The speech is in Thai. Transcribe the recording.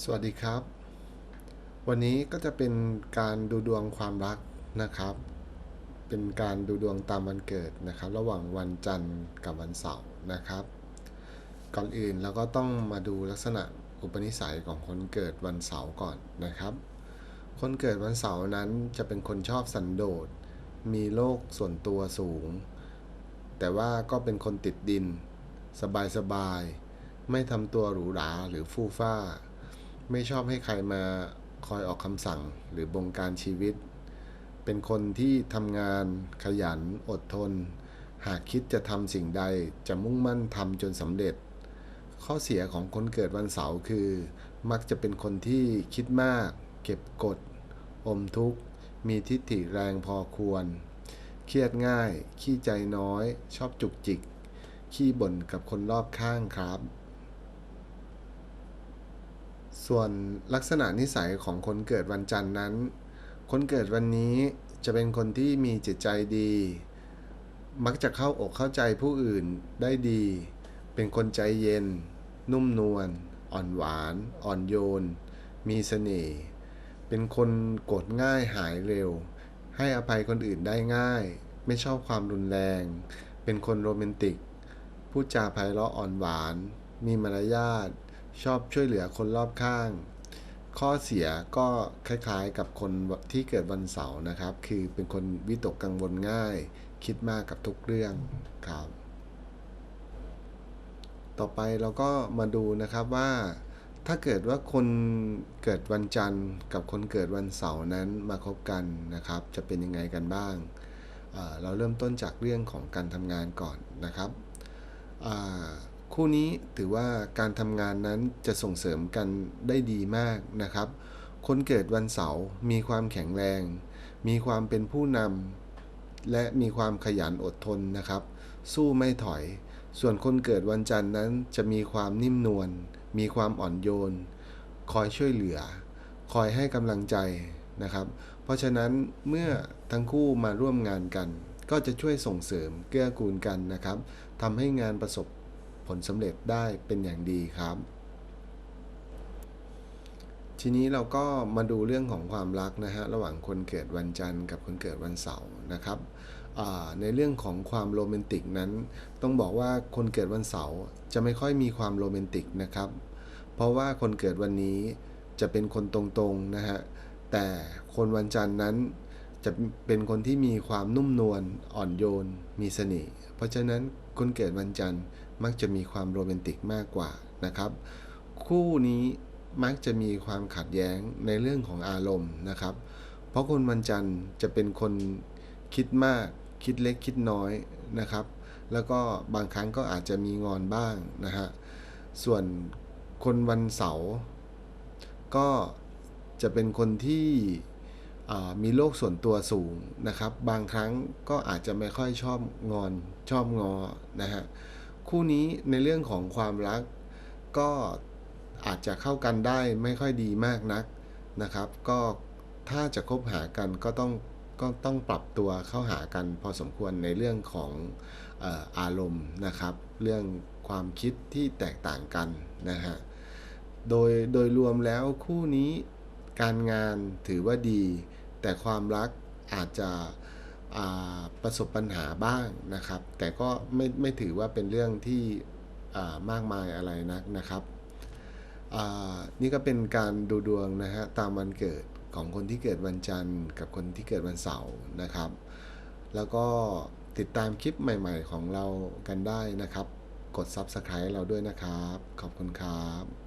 สวัสดีครับ วันนี้ก็จะเป็นการดูดวงความรักนะครับ เป็นการดูดวงตามวันเกิดนะครับ ระหว่างวันจันทร์กับวันเสาร์นะครับ ก่อนอื่นเราก็ต้องมาดูลักษณะอุปนิสัยของคนเกิดวันเสาร์ก่อนนะครับ คนเกิดวันเสาร์นั้นจะเป็นคนชอบสันโดษ มีโลกส่วนตัวสูง แต่ว่าก็เป็นคนติดดิน สบายๆ ไม่ทำตัวหรูหราหรือฟู่ฟ้า ไม่ชอบให้ใครมาคอยออกคำสั่งหรือบงการชีวิต เป็นคนที่ทำงานขยันอดทน หากคิดจะทำสิ่งใดจะมุ่งมั่นทำจนสำเร็จ ข้อเสียของคนเกิดวันเสาร์คือ มักจะเป็นคนที่คิดมาก เก็บกด อมทุกข์ มีทิฏฐิแรงพอควร เครียดง่าย ขี้ใจน้อย ชอบจุกจิก ขี้บ่นกับคนรอบข้างครับ ส่วนลักษณะนิสัยของคนเกิดวันจันทร์นั้น คนเกิดวันนี้จะเป็นคนที่มีจิตใจดี มักจะเข้าอกเข้าใจผู้อื่นได้ดี เป็นคนใจเย็น นุ่มนวล อ่อนหวาน อ่อนโยน มีเสน่ห์ เป็นคนโกรธง่ายหายเร็ว ให้อภัยคนอื่นได้ง่าย ไม่ชอบความรุนแรง เป็นคนโรแมนติก พูดจาไพเราะอ่อนหวาน มีมารยาท ชอบช่วยเหลือคนรอบข้าง ข้อเสียก็คล้ายๆกับคนที่เกิดวันเสาร์นะครับ คือเป็นคนวิตกกังวลง่าย คิดมากกับทุกเรื่องครับ ต่อไปเราก็มาดูนะครับว่า ถ้าเกิดว่าคนเกิดวันจันทร์ กับคนเกิดวันเสาร์นั้นมาคบกันนะครับ จะเป็นยังไงกันบ้างเอ่อเราเริ่มต้นจากเรื่องของการทำงานก่อนนะครับอ่า คู่นี้ถือว่าการทำงานนั้นจะส่งเสริมกันได้ดีมากนะครับ คนเกิดวันเสาร์มีความแข็งแรง มีความเป็นผู้นำและมีความขยันอดทนนะครับ สู้ไม่ถอย ส่วนคนเกิดวันจันทร์นั้นจะมีความนิ่มนวลมีความอ่อนโยน คอยช่วยเหลือ คอยให้กำลังใจนะครับ เพราะฉะนั้นเมื่อทั้งคู่มาร่วมงานกัน ก็จะช่วยส่งเสริมเกื้อกูลกันนะครับทำให้งานประสบ ลสำเร็จได้เป็นอย่างดีครับ ทีนี้เราก็มาดูเรื่องของความรักนะฮะระหว่างคนเกิดวันจันทร์กับคนเกิดวันเสาร์นะครับในเรื่องของความโรแมนติกนั้น ต้องบอกว่าคนเกิดวันเสาร์จะไม่ค่อยมีความโรแมนติกนะครับ เพราะว่าคนเกิดวันนี้จะเป็นคนตรงๆนะฮะแต่คนวันจันทร์นั้นจะเป็นคนที่มีความนุ่มนวลอ่อนโยนมีเสน่ห์เพราะฉะนั้น คนเกิดวันจันทร์มักจะมีความโรแมนติกมากกว่านะครับ คู่นี้มักจะมีความขัดแย้งในเรื่องของอารมณ์นะครับ เพราะคนวันจันทร์จะเป็นคนคิดมาก คิดเล็กคิดน้อยนะครับ แล้วก็บางครั้งก็อาจจะมีงอนบ้างนะฮะส่วนคนวันเสาร์ก็จะเป็นคนที่ มีโลกส่วนตัวสูงนะครับ บางครั้งก็อาจจะไม่ค่อยชอบงอนชอบงอนะฮะคู่นี้ในเรื่องของความรัก ก็อาจจะเข้ากันได้ไม่ค่อยดีมากนักนะครับ ก็ถ้าจะคบหากันก็ต้องก็ต้องปรับตัวเข้าหากันพอสมควรในเรื่องของออารมณ์นะครับ เรื่องความคิดที่แตกต่างกันนะฮะโดยโดยรวมแล้วคู่นี้ การงานถือว่าดี แต่ความรักอาจจะประสบปัญหาบ้างนะครับ แต่ก็ไม่ไม่ถือว่าเป็นเรื่องที่มากมายอะไรนักนะครับนี่ก็เป็นการดูดวงนะฮะตามวันเกิดของคนที่เกิดวันจันทร์ กับคนที่เกิดวันเสาร์นะครับ แล้วก็ติดตามคลิปใหม่ๆของเรากันได้นะครับ กด Subscribe เราด้วยนะครับ ขอบคุณครับ